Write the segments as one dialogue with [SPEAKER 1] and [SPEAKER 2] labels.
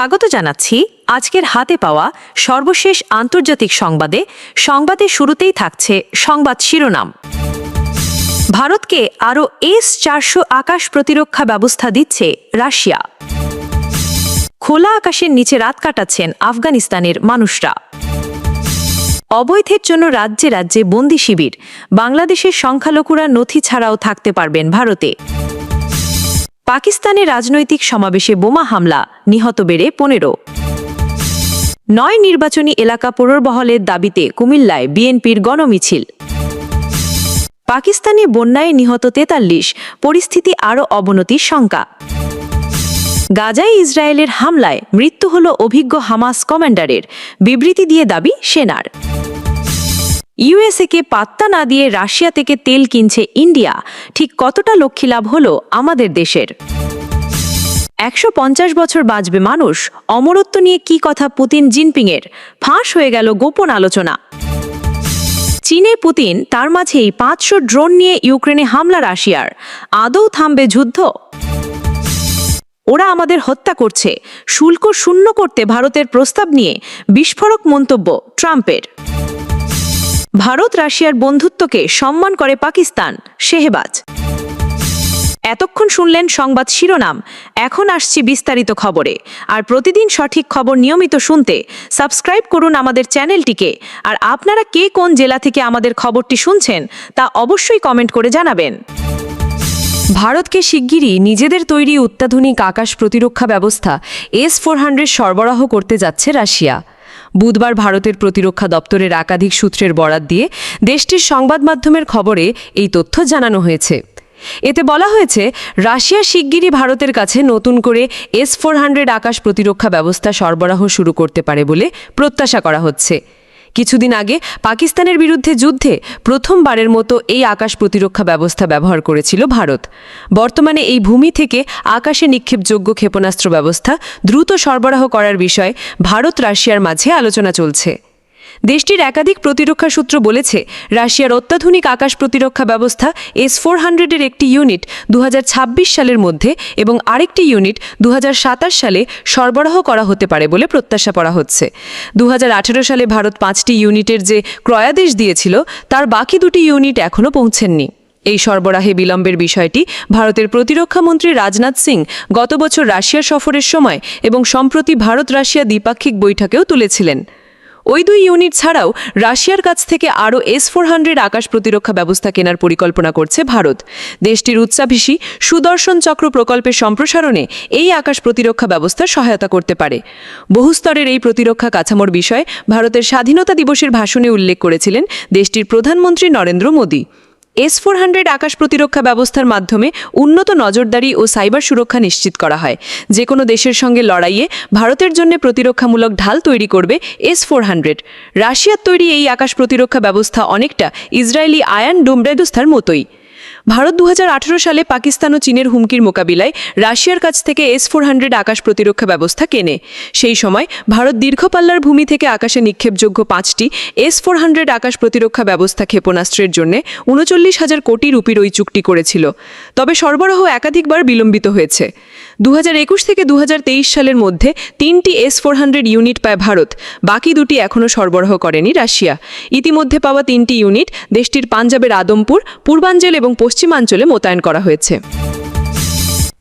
[SPEAKER 1] স্বাগত জানাচ্ছি আজকের হাতে পাওয়া সর্বশেষ আন্তর্জাতিক সংবাদে। সংবাদের শুরুতেই থাকছে সংবাদ শিরোনাম। ভারতকে আরও এস চারশো আকাশ প্রতিরক্ষা ব্যবস্থা দিচ্ছে রাশিয়া। খোলা আকাশের নিচে রাত কাটাচ্ছেন আফগানিস্তানের মানুষরা। অবৈধের জন্য রাজ্যে রাজ্যে বন্দি শিবির। বাংলাদেশের সংখ্যালঘুরা নথি ছাড়াও থাকতে পারবেন ভারতে। পাকিস্তানে রাজনৈতিক সমাবেশে বোমা হামলা, নিহত বেড়ে পনেরো। নয় নির্বাচনী এলাকা পুনর্বহলের দাবিতে কুমিল্লায় বিএনপির গণমিছিল। পাকিস্তানে বন্যায় নিহত তেতাল্লিশ, পরিস্থিতি আরও অবনতির শঙ্কা। গাজায় ইসরায়েলের হামলায় মৃত্যু হল অভিজ্ঞ হামাস কমান্ডারের, বিবৃতি দিয়ে দাবি সেনার। ইউএসএকে পাত্তা না দিয়ে রাশিয়া থেকে তেল কিনছে ইন্ডিয়া। ঠিক কতটা লক্ষ্মী লাভ হলো আমাদের দেশের? একশো পঞ্চাশ বছর বাঁচবে মানুষ। অমরত্ব নিয়ে কি কথা পুতিন জিনপিংয়ের? ফাঁস হয়ে গেল গোপন আলোচনা। চীনে পুতিন, তার মাঝেই পাঁচশো ড্রোন নিয়ে ইউক্রেনে হামলা রাশিয়ার। আদৌ থামবে যুদ্ধ? ওরা আমাদের হত্যা করছে। শুল্ক শূন্য করতে ভারতের প্রস্তাব নিয়ে বিস্ফোরক মন্তব্য ট্রাম্পের। ভারত রাশিয়ার বন্ধুত্বকে সম্মান করে পাকিস্তান। শেহবাজ। এতক্ষণ শুনলেন সংবাদ শিরোনাম। এখন আসছি বিস্তারিত খবরে। আর প্রতিদিন সঠিক খবর নিয়মিত শুনতে সাবস্ক্রাইব করুন আমাদের চ্যানেলটিকে। আর আপনারা কে কোন জেলা থেকে আমাদের খবরটি শুনছেন তা অবশ্যই কমেন্ট করে জানাবেন। ভারতকে শিগগিরই নিজেদের তৈরি অত্যাধুনিক আকাশ প্রতিরক্ষা ব্যবস্থা এস ফোর সরবরাহ করতে যাচ্ছে রাশিয়া। বুধবার ভারতের প্রতিরক্ষা দপ্তরের একাধিক সূত্রের বরাত দিয়ে দেশটির সংবাদ মাধ্যমের খবরে এই তথ্য জানানো হয়েছে। এতে বলা হয়েছে, রাশিয়া শিগগিরই ভারতের কাছে নতুন করে এস ফোর হান্ড্রেড আকাশ প্রতিরক্ষা ব্যবস্থা সরবরাহ শুরু করতে পারে বলে প্রত্যাশা করা হচ্ছে। কিছুদিন আগে পাকিস্তানের বিরুদ্ধে যুদ্ধে প্রথমবারের মতো এই আকাশ প্রতিরক্ষা ব্যবস্থা ব্যবহার করেছিল ভারত। বর্তমানে এই ভূমি থেকে আকাশে নিক্ষেপযোগ্য ক্ষেপণাস্ত্র ব্যবস্থা দ্রুত সরবরাহ করার বিষয়ে ভারত রাশিয়ার মাঝে আলোচনা চলছে। দেশটির একাধিক প্রতিরক্ষা সূত্র বলেছে, রাশিয়ার অত্যাধুনিক আকাশ প্রতিরক্ষা ব্যবস্থা এস ফোর হান্ড্রেডের একটি ইউনিট দু হাজার ছাব্বিশ সালের মধ্যে এবং আরেকটি ইউনিট দু হাজার সাতাশ সালে সরবরাহ করা হতে পারে বলে প্রত্যাশা করা হচ্ছে। দু হাজার আঠেরো সালে ভারত পাঁচটি ইউনিটের যে ক্রয়াদেশ দিয়েছিল, তার বাকি দুটি ইউনিট এখনও পৌঁছেননি। এই সরবরাহে বিলম্বের বিষয়টি ভারতের প্রতিরক্ষা মন্ত্রী রাজনাথ সিং গত বছর রাশিয়া সফরের সময় এবং সম্প্রতি ভারত রাশিয়া দ্বিপাক্ষিক বৈঠকেও তুলেছিলেন। ওই দুই ইউনিট ছাড়াও রাশিয়ার কাছ থেকে আরও এস ফোর হান্ড্রেড আকাশ প্রতিরক্ষা ব্যবস্থা কেনার পরিকল্পনা করছে ভারত। দেশটির উচ্চাভিষী সুদর্শন চক্র প্রকল্পের সম্প্রসারণে এই আকাশ প্রতিরক্ষা ব্যবস্থা সহায়তা করতে পারে। বহুস্তরের এই প্রতিরক্ষা কাঠামোর বিষয়ে ভারতের স্বাধীনতা দিবসের ভাষণে উল্লেখ করেছিলেন দেশটির প্রধানমন্ত্রী Narendra Modi. S four hundred আকাশ প্রতিরক্ষা ব্যবস্থার মাধ্যমে উন্নত নজরদারি ও সাইবার সুরক্ষা নিশ্চিত করা হয়। যে কোনো দেশের সঙ্গে লড়াইয়ে ভারতের জন্য প্রতিরক্ষামূলক ঢাল তৈরি করবে এস ফোর হান্ড্রেড রাশিয়ার তৈরি এই আকাশ প্রতিরক্ষা ব্যবস্থা অনেকটা ইসরায়েলি আয়ান ডোম মতোই। ভারত দু হাজার আঠেরো সালে পাকিস্তান ও চীনের হুমকির মোকাবিলায় রাশিয়ার কাছ থেকে এস ফোর হান্ড্রেড আকাশ প্রতিরক্ষা ব্যবস্থা কেনে। সেই সময় ভারত দীর্ঘপাল্লার ভূমি থেকে আকাশে নিক্ষেপযোগ্য পাঁচটি এস ফোর হান্ড্রেড আকাশ প্রতিরক্ষা ব্যবস্থা ক্ষেপণাস্ত্রের জন্য উনচল্লিশ হাজার কোটি রুপির ওই চুক্তি করেছিল। তবে সরবরাহ একাধিকবার বিলম্বিত হয়েছে। দু হাজার একুশ থেকে দু হাজার তেইশ সালের মধ্যে তিনটি এস ফোর হান্ড্রেড ইউনিট পায় ভারত, বাকি দুটি এখনও সরবরাহ করেনি রাশিয়া। ইতিমধ্যে পাওয়া তিনটি ইউনিট দেশটির পাঞ্জাবের আদমপুর, পূর্বাঞ্চল এবং পশ্চিমাঞ্চলে মোতায়েন করা হয়েছে।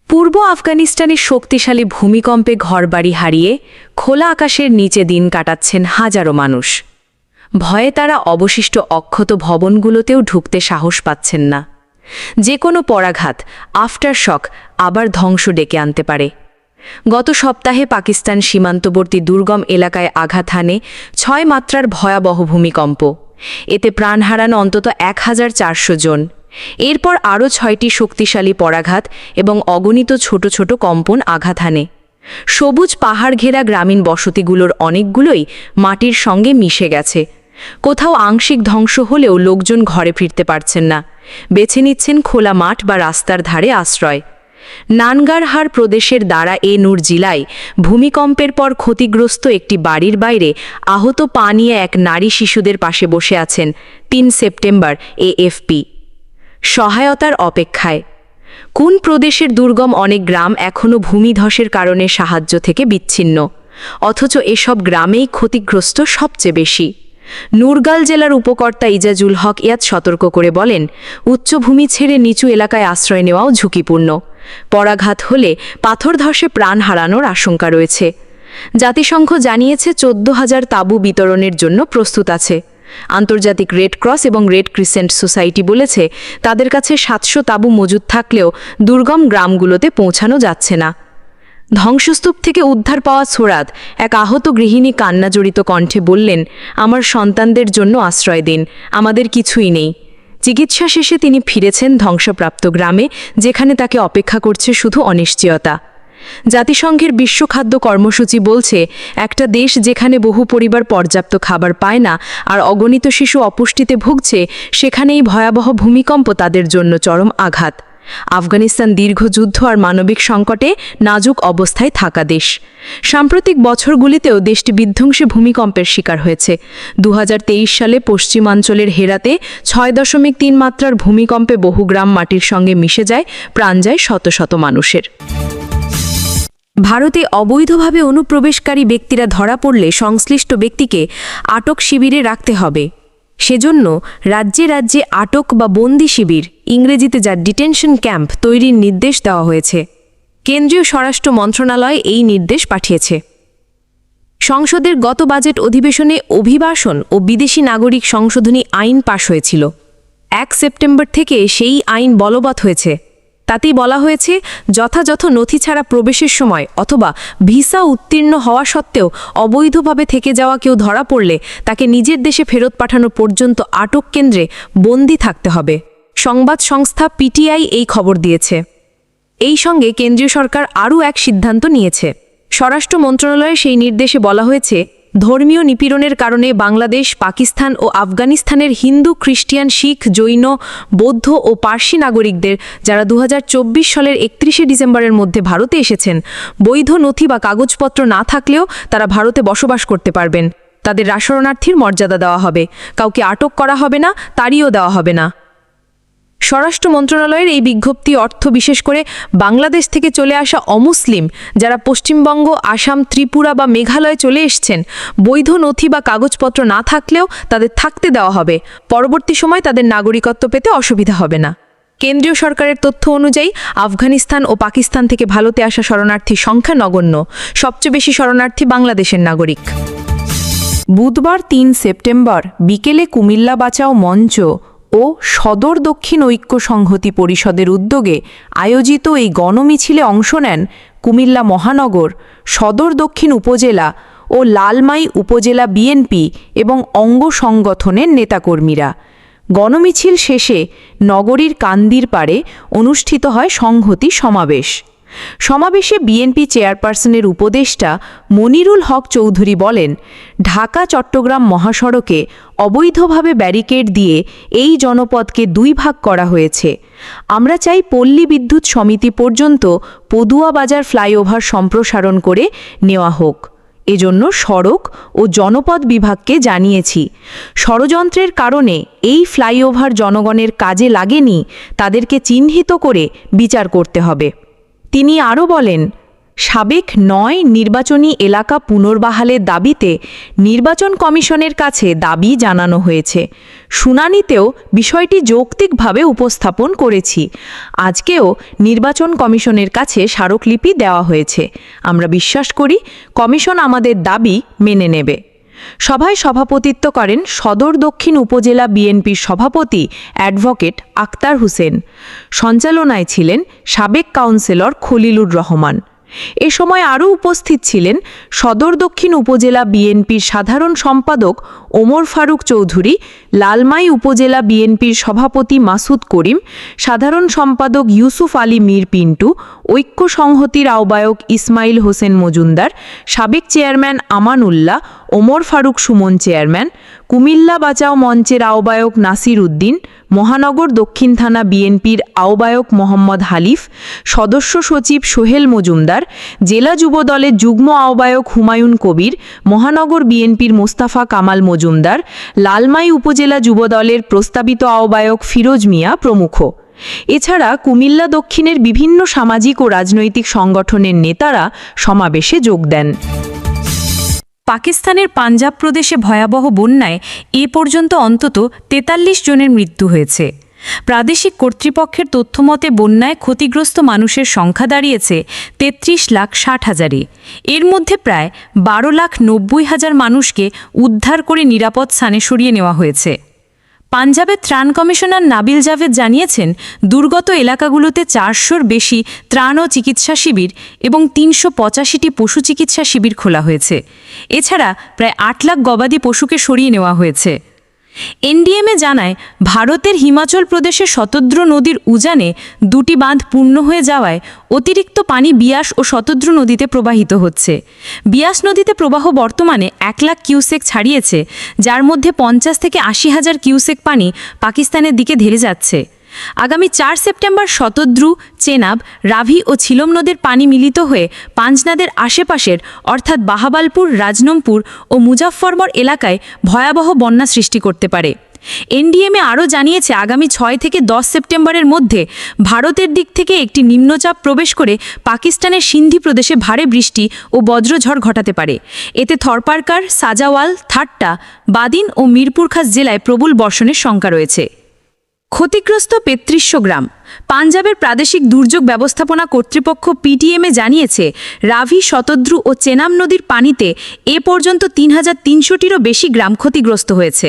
[SPEAKER 1] পূর্ব আফগানিস্তানের শক্তিশালী ভূমিকম্পে ঘরবাড়ি হারিয়ে খোলা আকাশের নিচে দিন কাটাচ্ছেন হাজারো মানুষ। ভয়ে তারা অবশিষ্ট অক্ষত ভবনগুলোতেও ঢুকতে সাহস পাচ্ছেন না। যে কোনো পরাঘাত আফটার শক আবার ধ্বংস ডেকে আনতে পারে। গত সপ্তাহে পাকিস্তান সীমান্তবর্তী দুর্গম এলাকায় আঘাত হানে ছয় মাত্রার ভয়াবহ ভূমিকম্প। এতে প্রাণ হারানো অন্তত এক হাজার চারশো জন। এরপর আরও ছয়টি শক্তিশালী পরাঘাত এবং অগণিত ছোট ছোট কম্পন আঘাত হানে। সবুজ পাহাড় ঘেরা গ্রামীণ বসতিগুলোর অনেকগুলোই মাটির সঙ্গে মিশে গেছে। কোথাও আংশিক ধ্বংস হলেও লোকজন ঘরে ফিরতে পারছেন না। বেছে নিচ্ছেন খোলা মাঠ বা রাস্তার ধারে আশ্রয়। নানগারহার প্রদেশের দ্বারা এ নূর জিলায় ভূমিকম্পের পর ক্ষতিগ্রস্ত একটি বাড়ির বাইরে আহত পা নিয়ে এক নারী শিশুদের পাশে বসে আছেন তিন সেপ্টেম্বর এএফপি। সহায়তার অপেক্ষায়। কোন প্রদেশের দুর্গম অনেক গ্রাম এখনও ভূমিধসের কারণে সাহায্য থেকে বিচ্ছিন্ন? অথচ এসব গ্রামেই ক্ষতিগ্রস্ত সবচেয়ে বেশি। নুরগাল জেলার উপকর্তা ইজাজুল হক ইয়াদ সতর্ক করে বলেন, উচ্চভূমি ছেড়ে নিচু এলাকায় আশ্রয় নেওয়াও ঝুঁকিপূর্ণ। পরাঘাত হলে পাথর ধসে প্রাণ হারানোর আশঙ্কা রয়েছে। জাতিসংঘ জানিয়েছে, চোদ্দ হাজার তাঁবু বিতরণের জন্য প্রস্তুত আছে। আন্তর্জাতিক রেড ক্রস এবং রেড ক্রিসেন্ট সোসাইটি বলেছে, তাদের কাছে সাতশো তাঁবু মজুদ থাকলেও দুর্গম গ্রামগুলোতে পৌঁছানো যাচ্ছে না। ধ্বংসস্তূপ থেকে উদ্ধার পাওয়া সোরাদ এক আহত গৃহিণী কান্নাজড়িত কণ্ঠে বললেন, আমার সন্তানদের জন্য আশ্রয় দিন, আমাদের কিছুই নেই। চিকিৎসা শেষে তিনি ফিরেছেন ধ্বংসপ্রাপ্ত গ্রামে, যেখানে তাকে অপেক্ষা করছে শুধু অনিশ্চয়তা। জাতিসংঘের বিশ্ব খাদ্য কর্মসূচি বলছে, একটা দেশ যেখানে বহু পরিবার পর্যাপ্ত খাবার পায় না আর অগণিত শিশু অপুষ্টিতে ভুগছে, সেখানেই ভয়াবহ ভূমিকম্প তাদের জন্য চরম আঘাত। আফগানিস্তান দীর্ঘ যুদ্ধ আর মানবিক সংকটে নাজুক অবস্থায় থাকা দেশ। সাম্প্রতিক বছরগুলিতেও দেশটি বিধ্বংসী ভূমিকম্পের শিকার হয়েছে। দু হাজার তেইশ সালে পশ্চিমাঞ্চলের হেরাতে ছয় দশমিক তিন মাত্রার ভূমিকম্পে বহু গ্রাম মাটির সঙ্গে মিশে যায়, প্রাণ যায় শত শত মানুষের। ভারতে অবৈধভাবে অনুপ্রবেশকারী ব্যক্তিরা ধরা পড়লে সংশ্লিষ্ট ব্যক্তিকে আটক শিবিরে রাখতে হবে। সেজন্য রাজ্যে রাজ্যে আটক বা বন্দি শিবির, ইংরেজিতে যা ডিটেনশন ক্যাম্প তৈরির নির্দেশ দেওয়া হয়েছে। কেন্দ্রীয় স্বরাষ্ট্র মন্ত্রণালয় এই নির্দেশ পাঠিয়েছে। সংসদের গত বাজেট অধিবেশনে অভিবাসন ও বিদেশি নাগরিক সংশোধনী আইন পাশ হয়েছিল। এক সেপ্টেম্বর থেকে সেই আইন বলবৎ হয়েছে। তাতেই বলা হয়েছে, যথাযথ নথি ছাড়া প্রবেশের সময় অথবা ভিসা উত্তীর্ণ হওয়া সত্ত্বেও অবৈধভাবে থেকে যাওয়া কেউ ধরা পড়লে তাকে নিজের দেশে ফেরত পাঠানো পর্যন্ত আটক কেন্দ্রে বন্দি থাকতে হবে। সংবাদ সংস্থা পিটিআই এই খবর দিয়েছে। এই সঙ্গে কেন্দ্রীয় সরকার আরও এক সিদ্ধান্ত নিয়েছে। স্বরাষ্ট্র মন্ত্রণালয়ের সেই নির্দেশে বলা হয়েছে ধর্মীয় নিপীড়নের কারণে বাংলাদেশ, পাকিস্তান ও আফগানিস্তানের হিন্দু, খ্রিস্টিয়ান, শিখ, জৈন, বৌদ্ধ ও পার্সি নাগরিকদের যারা দু হাজার চব্বিশ সালের একত্রিশে ডিসেম্বরের মধ্যে ভারতে এসেছেন, বৈধ নথি বা কাগজপত্র না থাকলেও তারা ভারতে বসবাস করতে পারবেন। তাদের রাশরণার্থীর মর্যাদা দেওয়া হবে। কাউকে আটক করা হবে না তাড়িয়েও দেওয়া হবে না। স্বরাষ্ট্র মন্ত্রণালয়ের এই বিজ্ঞপ্তি অর্থ বিশেষ করে বাংলাদেশ থেকে চলে আসা অমুসলিম যারা পশ্চিমবঙ্গ, আসাম, ত্রিপুরা বা মেঘালয়ে চলে এসছেন, বৈধ নথি বা কাগজপত্র না থাকলেও তাদের থাকতে দেওয়া হবে। পরবর্তী সময় তাদের নাগরিকত্ব পেতে অসুবিধা হবে না। কেন্দ্রীয় সরকারের তথ্য অনুযায়ী, আফগানিস্তান ও পাকিস্তান থেকে ভারতে আসা শরণার্থীর সংখ্যা নগণ্য। সবচেয়ে বেশি শরণার্থী বাংলাদেশের নাগরিক।
[SPEAKER 2] বুধবার তিন সেপ্টেম্বর বিকেলে কুমিল্লা বাঁচাও মঞ্চ ও সদর দক্ষিণ ঐক্য সংহতি পরিষদের উদ্যোগে আয়োজিত এই গণমিছিলে অংশ নেন কুমিল্লা মহানগর, সদর দক্ষিণ উপজেলা ও লালমাই উপজেলা বিএনপি এবং অঙ্গ সংগঠনের নেতাকর্মীরা। গণমিছিল শেষে নগরীর কান্দির পাড়ে অনুষ্ঠিত হয় সংহতি সমাবেশ। সমাবেশে বিএনপি চেয়ারপারসনের উপদেষ্টা মনিরুল হক চৌধুরী বলেন, ঢাকা, চট্টগ্রাম মহাসড়কে অবৈধভাবে ব্যারিকেড দিয়ে এই জনপদকে দুই ভাগ করা হয়েছে। আমরা চাই পল্লী বিদ্যুৎ সমিতি পর্যন্ত পদুয়া বাজার ফ্লাইওভার সম্প্রসারণ করে নেওয়া হোক। এজন্য সড়ক ও জনপদ বিভাগকে জানিয়েছি, ষড়যন্ত্রের কারণে এই ফ্লাইওভার জনগণের কাজে লাগেনি, তাদেরকে চিহ্নিত করে বিচার করতে হবে। তিনি আরও বলেন, সাবেক নয় নির্বাচনী এলাকা পুনর্বাহালের দাবিতে নির্বাচন কমিশনের কাছে দাবি জানানো হয়েছে। শুনানিতেও বিষয়টি যৌক্তিকভাবে উপস্থাপন করেছি। আজকেও নির্বাচন কমিশনের কাছে স্মারকলিপি দেওয়া হয়েছে। আমরা বিশ্বাস করি, কমিশন আমাদের দাবি মেনে নেবে। সভায় সভাপতিত্ব করেন সদর দক্ষিণ উপজেলা বিএনপির সভাপতি অ্যাডভোকেট আক্তার হোসেন। সঞ্চালনায় ছিলেন সাবেক কাউন্সিলর খলিলুর রহমান। এ সময় আরও উপস্থিত ছিলেন সদর দক্ষিণ উপজেলা বিএনপির সাধারণ সম্পাদক ওমর ফারুক চৌধুরী, লালমাই উপজেলা বিএনপির সভাপতি মাসুদ করিম, সাধারণ সম্পাদক ইউসুফ আলী মীর পিন্টু ঐক্য সংহতির আহ্বায়ক ইসমাইল হোসেন মজুমদার, সাবেক চেয়ারম্যান আমানুল্লাহ, ওমর ফারুক সুমন চেয়ারম্যান, কুমিল্লা বাঁচাও মঞ্চের আহ্বায়ক নাসির উদ্দিন, মহানগর দক্ষিণ থানা বিএনপির আহ্বায়ক মোহাম্মদ হালিফ, সদস্য সচিব সোহেল মজুমদার, জেলা যুবদলের যুগ্ম আহ্বায়ক হুমায়ুন কবির, মহানগর বিএনপির মোস্তাফা কামাল মজুমদার, লালমাই উপজেলা যুবদলের প্রস্তাবিত আহ্বায়ক ফিরোজ মিয়া প্রমুখ। এছাড়া কুমিল্লা দক্ষিণের বিভিন্ন সামাজিক ও রাজনৈতিক সংগঠনের নেতারা সমাবেশে যোগ দেন।
[SPEAKER 3] পাকিস্তানের পাঞ্জাব প্রদেশে ভয়াবহ বন্যায় এ পর্যন্ত অন্তত তেতাল্লিশ জনের মৃত্যু হয়েছে। প্রাদেশিক কর্তৃপক্ষের তথ্যমতে বন্যায় ক্ষতিগ্রস্ত মানুষের সংখ্যা দাঁড়িয়েছে তেত্রিশ লাখ ষাট হাজারে। এর মধ্যে প্রায় বারো লাখ নব্বই হাজার মানুষকে উদ্ধার করে নিরাপদ স্থানে সরিয়ে নেওয়া হয়েছে। পাঞ্জাবের ত্রাণ কমিশনার নাবিল জাভেদ জানিয়েছেন, দুর্গত এলাকাগুলোতে চারশোর বেশি ত্রাণ ও চিকিৎসা শিবির এবং তিনশো পঁচাশিটি পশু চিকিৎসা শিবির খোলা হয়েছে। এছাড়া প্রায় আট লাখ গবাদি পশুকে সরিয়ে নেওয়া হয়েছে। এনডিএমএ জানায়, ভারতের হিমাচল প্রদেশে শতদ্র নদীর উজানে দুটি বাঁধ পূর্ণ হয়ে যাওয়ায় অতিরিক্ত পানি বিয়াস ও শতদ্র নদীতে প্রবাহিত হচ্ছে। বিয়াস নদীতে প্রবাহ বর্তমানে এক লাখ কিউসেক ছাড়িয়েছে, যার মধ্যে পঞ্চাশ থেকে আশি হাজার কিউসেক পানি পাকিস্তানের দিকে ধেরে যাচ্ছে। আগামী চার সেপ্টেম্বর শতদ্রু, চেনাব, রাভি ও ছিলম নদের পানি মিলিত হয়ে পাঞ্জনাদের আশেপাশের, অর্থাৎ বাহাবালপুর, রাজনমপুর ও মুজাফফরমর এলাকায় ভয়াবহ বন্যা সৃষ্টি করতে পারে। এনডিএমএ আরও জানিয়েছে, আগামী ছয় থেকে দশ সেপ্টেম্বরের মধ্যে ভারতের দিক থেকে একটি নিম্নচাপ প্রবেশ করে পাকিস্তানের সিন্ধি প্রদেশে ভারী বৃষ্টি ও বজ্রঝড় ঘটাতে পারে। এতে থরপারকার, সাজাওয়াল, থাট্টা, বাদিন ও মিরপুরখাস জেলায় প্রবল বর্ষণের শঙ্কা রয়েছে। ক্ষতিগ্রস্ত পেত্রিশশো গ্রাম। পাঞ্জাবের প্রাদেশিক দুর্যোগ ব্যবস্থাপনা কর্তৃপক্ষ পিটিএমএ জানিয়েছে, রাভি, শতদ্রু ও চেনাম নদীর পানিতে এ পর্যন্ত তিন হাজার তিনশোটিরও বেশি গ্রাম ক্ষতিগ্রস্ত হয়েছে।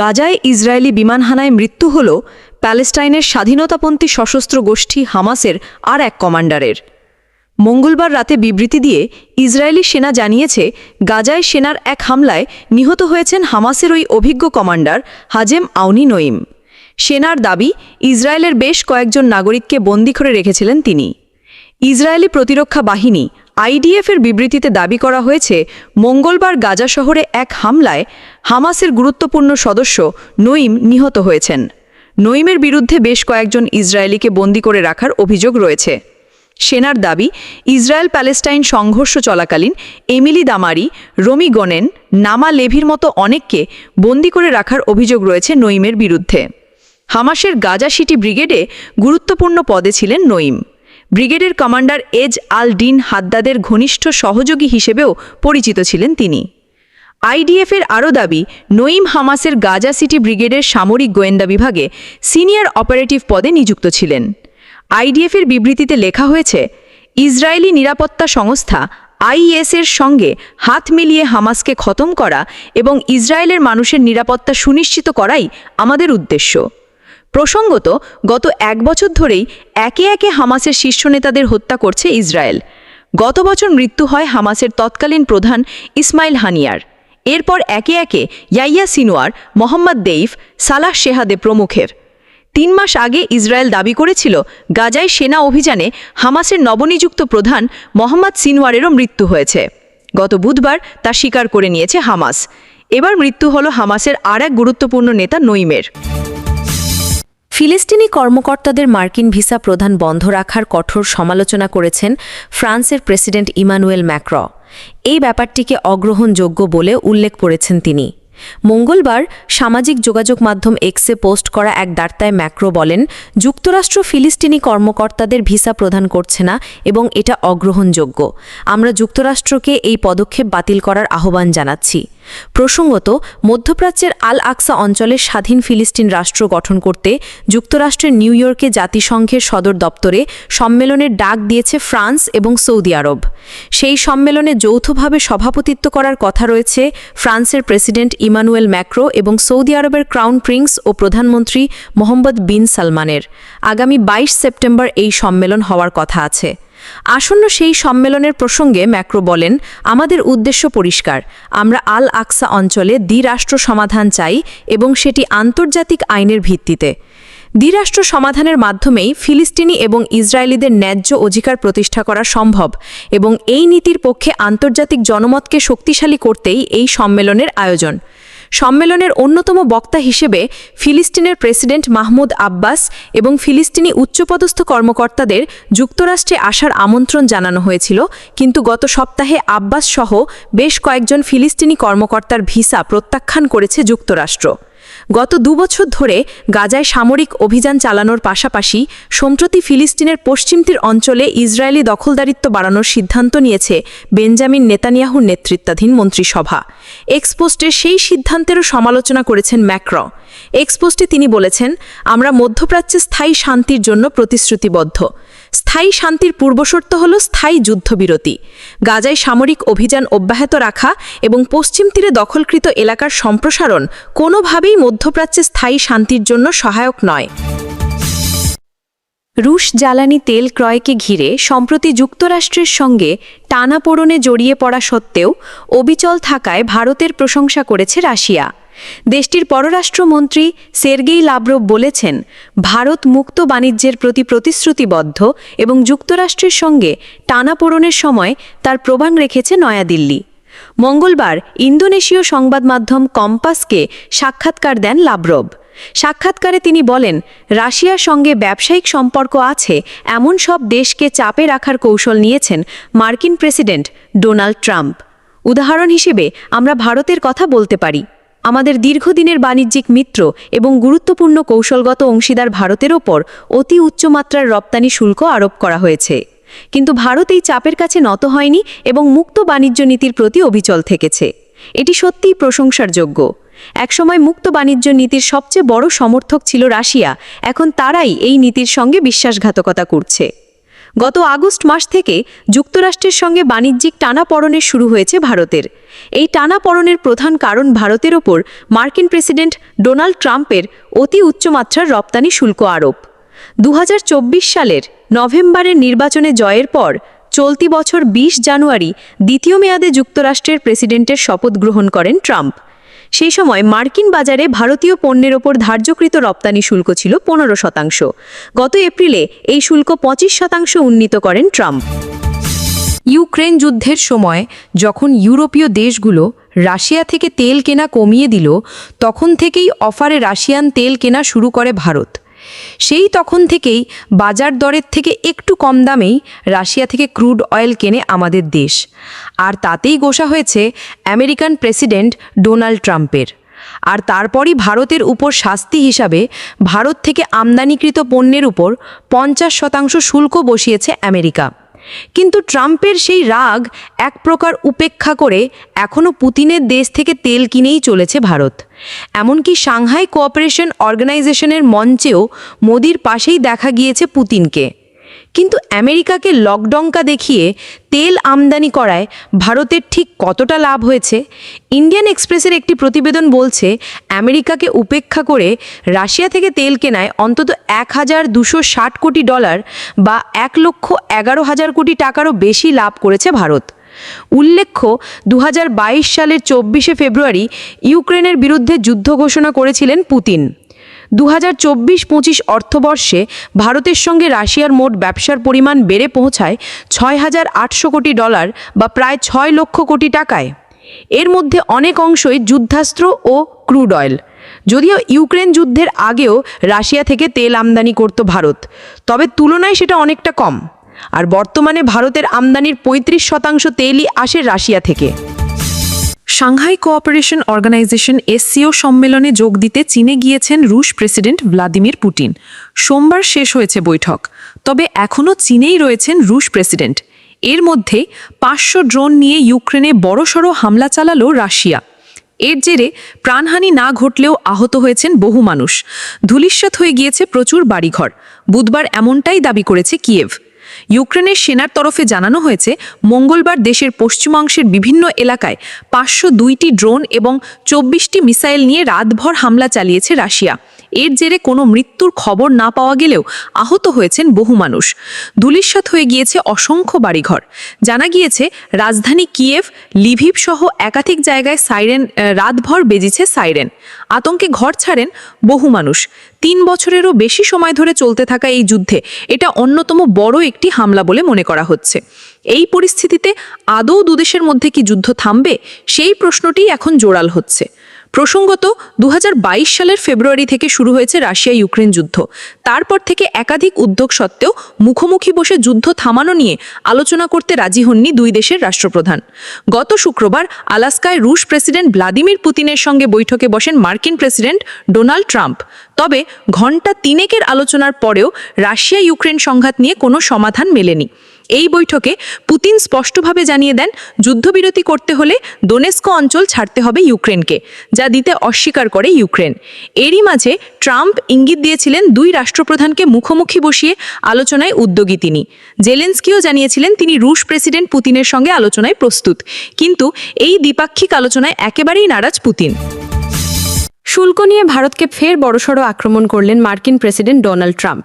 [SPEAKER 1] গাজায় ইসরায়েলি বিমান হানায় মৃত্যু হল প্যালেস্টাইনের স্বাধীনতাপন্থী সশস্ত্র গোষ্ঠী হামাসের আর এক কমান্ডারের। মঙ্গলবার রাতে বিবৃতি দিয়ে ইসরায়েলি সেনা জানিয়েছে, গাজায় সেনার এক হামলায় নিহত হয়েছেন হামাসের ওই অভিজ্ঞ কমান্ডার হাজেম আউনি নঈম। সেনার দাবি, ইসরায়েলের বেশ কয়েকজন নাগরিককে বন্দী করে রেখেছিলেন তিনি। ইসরায়েলি প্রতিরক্ষা বাহিনী আইডিএফের বিবৃতিতে দাবি করা হয়েছে, মঙ্গলবার গাজা শহরে এক হামলায় হামাসের গুরুত্বপূর্ণ সদস্য নঈম নিহত হয়েছেন। নঈমের বিরুদ্ধে বেশ কয়েকজন ইসরায়েলিকে বন্দী করে রাখার অভিযোগ রয়েছে। সেনার দাবি ইসরায়েল প্যালেস্টাইন সংঘর্ষ চলাকালীন এমিলি দামারি, রমি গনেন, নামা লেভির মতো অনেককে বন্দি করে রাখার অভিযোগ রয়েছে নঈমের বিরুদ্ধে। হামাসের গাজা সিটি ব্রিগেডে গুরুত্বপূর্ণ পদে ছিলেন নঈম। ব্রিগেডের কমান্ডার এজ আল ডিন হাদ্দাদের ঘনিষ্ঠ সহযোগী হিসেবেও পরিচিত ছিলেন তিনি। আইডিএফের আরও দাবি, নঈম হামাসের গাজা সিটি ব্রিগেডের সামরিক গোয়েন্দা বিভাগে সিনিয়র অপারেটিভ পদে নিযুক্ত ছিলেন। আইডিএফের বিবৃতিতে লেখা হয়েছে, ইসরায়েলি নিরাপত্তা সংস্থা আইএসের সঙ্গে হাত মিলিয়ে হামাসকে খতম করা এবং ইসরায়েলের মানুষের নিরাপত্তা সুনিশ্চিত করাই আমাদের উদ্দেশ্য। প্রসঙ্গত, গত এক বছর ধরেই একে একে হামাসের শীর্ষ নেতাদের হত্যা করছে ইসরায়েল। গত বছর মৃত্যু হয় হামাসের তৎকালীন প্রধান ইসমাইল হানিয়ার। এরপর একে একে Yahya Sinwar, Mohammed Deif, Salah Shehade প্রমুখের। তিন মাস আগে ইসরায়েল দাবি করেছিল, গাজায় সেনা অভিযানে হামাসের নবনিযুক্ত প্রধান মোহাম্মদ সিনওয়ারেরও মৃত্যু হয়েছে। গত বুধবার তা স্বীকার করে নিয়েছে হামাস। এবার মৃত্যু হল হামাসের আর এক গুরুত্বপূর্ণ নেতা নইমের
[SPEAKER 3] ফিলিস্তিনি কর্মকর্তাদের মার্কিন ভিসা প্রদান বন্ধ রাখার কঠোর সমালোচনা করেছেন ফ্রান্সের প্রেসিডেন্ট ইমানুয়েল ম্যাক্র এই ব্যাপারটিকে অগ্রহণযোগ্য বলে উল্লেখ করেছেন তিনি। মঙ্গলবার সামাজিক যোগাযোগ মাধ্যম এক্সে পোস্ট করা এক বার্তায় ম্যাক্রো বলেন, যুক্তরাষ্ট্র ফিলিস্তিনি কর্মকর্তাদের ভিসা প্রদান করছে না এবং এটা অগ্রহণযোগ্য। আমরা যুক্তরাষ্ট্রকে এই পদক্ষেপ বাতিল করার আহ্বান জানাচ্ছি। প্রসঙ্গত, মধ্যপ্রাচ্যের আল আকসা অঞ্চলে স্বাধীন ফিলিস্তিন রাষ্ট্র গঠন করতে যুক্তরাষ্ট্রের নিউ ইয়র্কে জাতিসংঘের সদর দপ্তরে সম্মেলনের ডাক দিয়েছে ফ্রান্স এবং সৌদি আরব। সেই সম্মেলনে যৌথভাবে সভাপতিত্ব করার কথা রয়েছে ফ্রান্সের প্রেসিডেন্ট ইমানুয়েল ম্যাক্রো এবং সৌদি আরবের ক্রাউন প্রিন্স ও প্রধানমন্ত্রী মোহাম্মদ বিন সালমানের। আগামী ২২ সেপ্টেম্বর এই সম্মেলন হওয়ার কথা আছে। আসন্ন সেই সম্মেলনের প্রসঙ্গে ম্যাক্রো বলেন, আমাদের উদ্দেশ্য পরিষ্কার। আমরা আল আকসা অঞ্চলে দ্বিরাষ্ট্র সমাধান চাই এবং সেটি আন্তর্জাতিক আইনের ভিত্তিতে। দ্বিরাষ্ট্র সমাধানের মাধ্যমেই ফিলিস্তিনি এবং ইসরায়েলিদের ন্যায্য অধিকার প্রতিষ্ঠা করা সম্ভব এবং এই নীতির পক্ষে আন্তর্জাতিক জনমতকে শক্তিশালী করতেই এই সম্মেলনের আয়োজন। সম্মেলনের অন্যতম বক্তা হিসেবে ফিলিস্তিনের প্রেসিডেন্ট মাহমুদ আব্বাস এবং ফিলিস্তিনি উচ্চপদস্থ কর্মকর্তাদের যুক্তরাষ্ট্রে আসার আমন্ত্রণ জানানো হয়েছিল। কিন্তু গত সপ্তাহে আব্বাস সহ বেশ কয়েকজন ফিলিস্তিনি কর্মকর্তার ভিসা প্রত্যাখ্যান করেছে যুক্তরাষ্ট্র।
[SPEAKER 1] গত দুবছর ধরে গাজায় সামরিক অভিযান চালানোর পাশাপাশি, সম্প্রতি ফিলিস্তিনের পশ্চিম তীর অঞ্চলে ইসরায়েলি দখলদারিত্ব বাড়ানোর সিদ্ধান্ত নিয়েছে বেঞ্জামিন নেতানিয়াহুর নেতৃত্বাধীন মন্ত্রিসভা। এক্সপোস্টের সেই সিদ্ধান্তেরও সমালোচনা করেছেন ম্যাক্র। এক্সপোস্টে তিনি বলেছেন, আমরা মধ্যপ্রাচ্যে স্থায়ী শান্তির জন্য প্রতিশ্রুতিবদ্ধ। স্থায়ী শান্তির পূর্বশর্ত হল স্থায়ী যুদ্ধবিরতি। গাজায় সামরিক অভিযান অব্যাহত রাখা এবং পশ্চিম তীরে দখলকৃত এলাকার সম্প্রসারণ কোনোভাবেই মধ্যপ্রাচ্যে স্থায়ী শান্তির জন্য সহায়ক নয়। রুশ জ্বালানি তেল ক্রয়কে ঘিরে সম্প্রতি যুক্তরাষ্ট্রের সঙ্গে টানাপোড়নে জড়িয়ে পড়া সত্ত্বেও অবিচল থাকায় ভারতের প্রশংসা করেছে রাশিয়া। দেশটির পররাষ্ট্রমন্ত্রী সের্গেই লাভরভ বলেছেন, ভারত মুক্ত বাণিজ্যের প্রতি প্রতিশ্রুতিবদ্ধ এবং যুক্তরাষ্ট্রের সঙ্গে টানাপোড়নের সময় তার প্রমাণ রেখেছে নয়াদিল্লি। মঙ্গলবার ইন্দোনেশীয় সংবাদ মাধ্যম কম্পাসকে সাক্ষাৎকার দেন লাভরভ। সাক্ষাৎকারে তিনি বলেন, রাশিয়ার সঙ্গে ব্যবসায়িক সম্পর্ক আছে, এমন সব দেশকে চাপে রাখার কৌশল নিয়েছেন মার্কিন প্রেসিডেন্ট ডোনাল্ড ট্রাম্প। উদাহরণ হিসেবে আমরা ভারতের কথা বলতে পারি। আমাদের দীর্ঘদিনের বাণিজ্যিক মিত্র এবং গুরুত্বপূর্ণ কৌশলগত অংশীদার ভারতের ওপর অতি উচ্চমাত্রার রপ্তানি শুল্ক আরোপ করা হয়েছে। কিন্তু ভারত এই চাপের কাছে নত হয়নি এবং মুক্ত বাণিজ্য নীতির প্রতি অবিচল থেকেছে। এটি সত্যিই প্রশংসার যোগ্য একসময় মুক্ত বাণিজ্য নীতির সবচেয়ে বড় সমর্থক ছিল রাশিয়া, এখন তারাই এই নীতির সঙ্গে বিশ্বাসঘাতকতা করছে। গত আগস্ট মাস থেকে যুক্তরাষ্ট্রের সঙ্গে বাণিজ্যিক টানাপড়নের শুরু হয়েছে ভারতের। এই টানাপড়নের প্রধান কারণ ভারতের ওপর মার্কিন প্রেসিডেন্ট ডোনাল্ড ট্রাম্পের অতি উচ্চমাত্রার রপ্তানি শুল্ক আরোপ। দু হাজার চব্বিশ সালের নভেম্বরের নির্বাচনে জয়ের পর চলতি বছর ২০ জানুয়ারি দ্বিতীয় মেয়াদে যুক্তরাষ্ট্রের প্রেসিডেন্টের শপথ গ্রহণ করেন ট্রাম্প। সেই সময় মার্কিন বাজারে ভারতীয় পণ্যের ওপর ধার্যকৃত রপ্তানি শুল্ক ছিল পনেরো শতাংশ। গত এপ্রিলে এই শুল্ক পঁচিশ শতাংশ উন্নীত করেন ট্রাম্প।
[SPEAKER 2] ইউক্রেন যুদ্ধের সময় যখন ইউরোপীয় দেশগুলো রাশিয়া থেকে তেল কেনা কমিয়ে দিল, তখন থেকেই অফারে রাশিয়ান তেল কেনা শুরু করে ভারত। সেই তখন থেকেই বাজার দরের থেকে একটু কম দামেই রাশিয়া থেকে ক্রুড অয়েল কেনে আমাদের দেশ। আর তাতেই গোসা হয়েছে আমেরিকান প্রেসিডেন্ট ডোনাল্ড ট্রাম্পের। আর তারপরই ভারতের উপর শাস্তি হিসাবে ভারত থেকে আমদানিকৃত পণ্যের উপর পঞ্চাশ শতাংশ শুল্ক বসিয়েছে আমেরিকা। কিন্তু ট্রাম্পের সেই রাগ এক প্রকার উপেক্ষা করে এখনও পুতিনের দেশ থেকে তেল কিনেই চলেছে ভারত। এমনকি সাংহাই কোঅপারেশন অর্গানাইজেশনের মঞ্চেও মোদির পাশেই দেখা গিয়েছে পুতিনকে। কিন্তু আমেরিকাকে লকডঙ্কা দেখিয়ে তেল আমদানি করায় ভারতের ঠিক কতটা লাভ হয়েছে? ইন্ডিয়ান এক্সপ্রেসের একটি প্রতিবেদন বলছে, আমেরিকাকে উপেক্ষা করে রাশিয়া থেকে তেল কেনায় অন্তত এক হাজার দুশো ষাট কোটি ডলার বা এক লক্ষ এগারো হাজার কোটি টাকারও বেশি লাভ করেছে ভারত। উল্লেখ্য দু হাজার বাইশ সালের চব্বিশে ফেব্রুয়ারি ইউক্রেনের বিরুদ্ধে যুদ্ধ ঘোষণা করেছিলেন পুতিন। দু হাজার চব্বিশ পঁচিশ অর্থবর্ষে ভারতের সঙ্গে রাশিয়ার মোট ব্যবসার পরিমাণ বেড়ে পৌঁছায় ছয় হাজার আটশো কোটি ডলার বা প্রায় ছয় লক্ষ কোটি টাকায়। এর মধ্যে অনেক অংশই যুদ্ধাস্ত্র ও ক্রুড অয়েল। যদিও ইউক্রেন যুদ্ধের আগেও রাশিয়া থেকে তেল আমদানি করত ভারত, তবে তুলনায় সেটা অনেকটা কম। আর বর্তমানে ভারতের আমদানির পঁয়ত্রিশ শতাংশ তেলই আসে রাশিয়া থেকে।
[SPEAKER 3] সাংহাই কোঅপারেশন অর্গানাইজেশন এসসিও সম্মেলনে যোগ দিতে চীনে গিয়েছেন রুশ প্রেসিডেন্ট ভ্লাদিমির পুটিন সোমবার শেষ হয়েছে বৈঠক। তবে এখনও চীনেই রয়েছেন রুশ প্রেসিডেন্ট। এর মধ্যে পাঁচশো ড্রোন নিয়ে ইউক্রেনে বড়সড় হামলা চালালো রাশিয়া। এর জেরে প্রাণহানি না ঘটলেও আহত হয়েছেন বহু মানুষ। ধূলিস্যাৎ হয়ে গিয়েছে প্রচুর বাড়িঘর। বুধবার এমনটাই দাবি করেছে কিয়েভ। ইউক্রেনের সেনার তরফে জানানো হয়েছে, মঙ্গলবার দেশের পশ্চিমাংশের বিভিন্ন এলাকায় পাঁচশো দুইটি ড্রোন এবং চব্বিশটি মিসাইল নিয়ে রাতভর হামলা চালিয়েছে রাশিয়া। এর জেরে কোনো মৃত্যুর খবর না পাওয়া গেলেও আহত হয়েছেন বহু মানুষ। ধুলিস্বাত হয়ে গিয়েছে অসংখ্য বাড়িঘর। জানা গিয়েছে, রাজধানী কিয়েভ, লিভিভ সহ একাধিক জায়গায় সাইরেন রাতভর বেজেছে সাইরেন। আতঙ্কে ঘর ছাড়েন বহু মানুষ। তিন বছরেরও বেশি সময় ধরে চলতে থাকা এই যুদ্ধে এটা অন্যতম বড় একটি হামলা বলে মনে করা হচ্ছে। এই পরিস্থিতিতে আদৌ দুদেশের মধ্যে কি যুদ্ধ থামবে? সেই প্রশ্নটি এখন জোরাল হচ্ছে।
[SPEAKER 1] প্রসঙ্গত দু হাজার বাইশ সালের ফেব্রুয়ারি থেকে শুরু হয়েছে রাশিয়া ইউক্রেন যুদ্ধ। তারপর থেকে একাধিক উদ্যোগ সত্ত্বেও মুখোমুখি বসে যুদ্ধ থামানো নিয়ে আলোচনা করতে রাজি হননি দুই দেশের রাষ্ট্রপ্রধান। গত শুক্রবার আলাস্কায় রুশ প্রেসিডেন্ট ভ্লাদিমির পুতিনের সঙ্গে বৈঠকে বসেন মার্কিন প্রেসিডেন্ট ডোনাল্ড ট্রাম্প। তবে ঘণ্টা তিনেকের আলোচনার পরেও রাশিয়া ইউক্রেন সংঘাত নিয়ে কোনো সমাধান মেলেনি। এই বৈঠকে পুতিন স্পষ্টভাবে জানিয়ে দেন, যুদ্ধবিরতি করতে হলে দোনেস্কো অঞ্চল ছাড়তে হবে ইউক্রেনকে, যা দিতে অস্বীকার করে ইউক্রেন। এরই মাঝে ট্রাম্প ইঙ্গিত দিয়েছিলেন দুই রাষ্ট্রপ্রধানকে মুখোমুখি বসিয়ে আলোচনায় উদ্যোগী তিনি। জেলেন্সকিও জানিয়েছিলেন তিনি রুশ প্রেসিডেন্ট পুতিনের সঙ্গে আলোচনায় প্রস্তুত, কিন্তু এই দ্বিপাক্ষিক আলোচনায় একেবারেই নারাজ পুতিন।
[SPEAKER 4] শুল্ক নিয়ে ভারতকে ফের বড়সড় আক্রমণ করলেন মার্কিন প্রেসিডেন্ট ডোনাল্ড ট্রাম্প।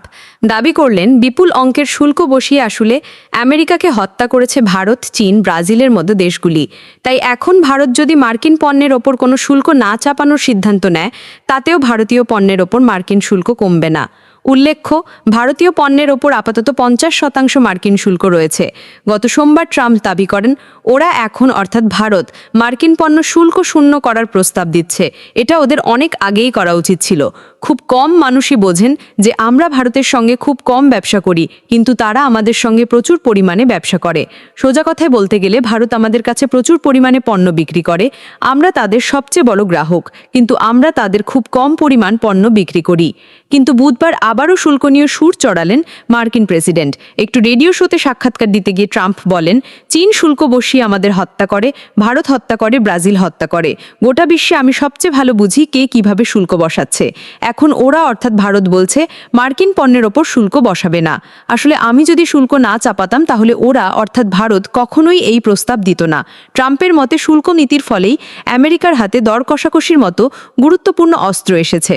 [SPEAKER 4] দাবি করলেন, বিপুল অঙ্কের শুল্ক বসিয়ে আসলে আমেরিকাকে হত্যা করেছে ভারত, চীন, ব্রাজিলের মতো দেশগুলি। তাই এখন ভারত যদি মার্কিন পণ্যের ওপর কোনো শুল্ক না চাপানোর সিদ্ধান্ত নেয়, তাতেও ভারতীয় পণ্যের ওপর মার্কিন শুল্ক কমবে না। উল্লেখ্য, ভারতীয় পণ্যের ওপর আপাতত পঞ্চাশ শতাংশ মার্কিন শুল্ক রয়েছে। গত সোমবার ট্রাম্প দাবি করেন, ওরা এখন, অর্থাৎ ভারত, মার্কিন পণ্য শুল্ক শূন্য করার প্রস্তাব দিচ্ছে। এটা ওদের অনেক আগেই করা উচিত ছিল। খুব কম মানুষই বোঝেন যে আমরা ভারতের সঙ্গে খুব কম ব্যবসা করি, কিন্তু তারা আমাদের সঙ্গে প্রচুর পরিমাণে ব্যবসা করে। সোজা কথায় বলতে গেলে, ভারত আমাদের কাছে প্রচুর পরিমাণে পণ্য বিক্রি করে, আমরা তাদের সবচেয়ে বড় গ্রাহক, কিন্তু আমরা তাদের খুব কম পরিমাণ পণ্য বিক্রি করি। কিন্তু বুধবার আবারও শুল্ক নিয়ে সুর চড়ালেন মার্কিন প্রেসিডেন্ট। একটু রেডিও শোতে সাক্ষাৎকার দিতে গিয়ে ট্রাম্প বলেন, চীন শুল্ক বসিয়ে আমাদের হত্যা করে, ভারত হত্যা করে, ব্রাজিল হত্যা করে। গোটা বিশ্বে আমি সবচেয়ে ভালো বুঝি কে কীভাবে শুল্ক বসাচ্ছে। এখন ওরা অর্থাৎ ভারত বলছে, মার্কিন পণ্যের ওপর শুল্ক বসাবে না। আসলে আমি যদি শুল্ক না চাপাতাম, তাহলে ওরা অর্থাৎ ভারত কখনোই এই প্রস্তাব দিত না। ট্রাম্পের মতে শুল্ক নীতির ফলেই আমেরিকার হাতে দর কষাকষির মতো গুরুত্বপূর্ণ অস্ত্র এসেছে।